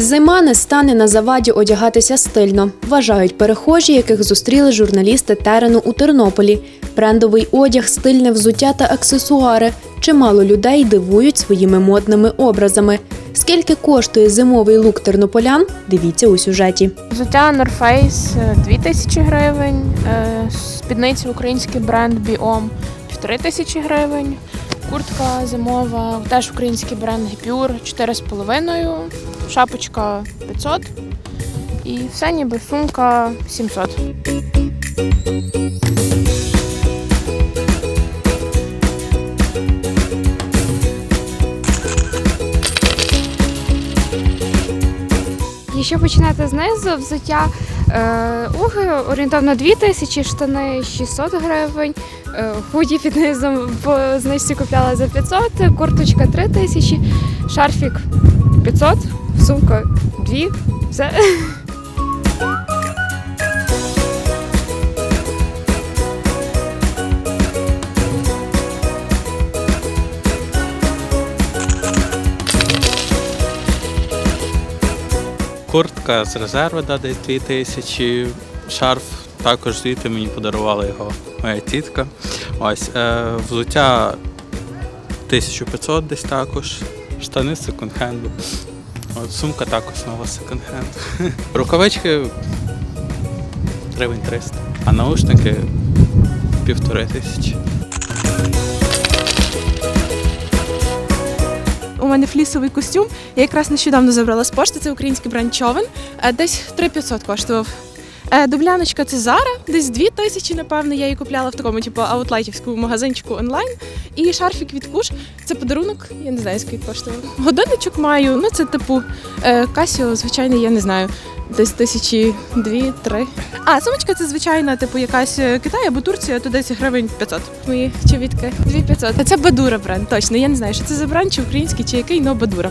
Зима не стане на заваді одягатися стильно, вважають перехожі, яких зустріли журналісти терену у Тернополі. Брендовий одяг, стильне взуття та аксесуари. Чимало людей дивують своїми модними образами. Скільки коштує зимовий лук тернополян? Дивіться у сюжеті. Взуття North Face е, 2000 гривень, е, спідниці український бренд Biom 1500 гривень, куртка зимова, теж український бренд Gepure 4,5, шапочка 500 і все ніби сумка 700. Якщо починати знизу, взуття уги орієнтовно 2000, штани 600 гривень, е, худі під по знижці купляла за 500, курточка 3000, шарфік 500, сумка 2, все. Куртка з резерви да, десь 2000, шарф також звідти мені подарувала його моя тітка. Ось, е, взуття 1500 десь також, штани з секонд-хенду. От, сумка також нова з секонд-хенду. Рукавички гривень 300, а наушники півтори тисячі. Мене флісовий костюм. Я якраз нещодавно забрала з пошти. Це український бренд човен. Е, Десь 3500 коштував. Е, Дубляночка це Zara, десь 2000, напевно, я її купляла в такому, типу, аутлайтівському магазинчику онлайн. І шарфік від куш. Це подарунок, я не знаю, скільки коштував. Годинничок маю, ну це типу е, Casio, звичайно, я не знаю. Десь тисячі дві-три. А, сумочка це звичайна, типу, якась е, Китай або Турція, то десь гривень 500. Мої чобітки 2500. Це Бадура бренд, точно. Я не знаю, що це за бренд, чи український, чи який, но Бадура.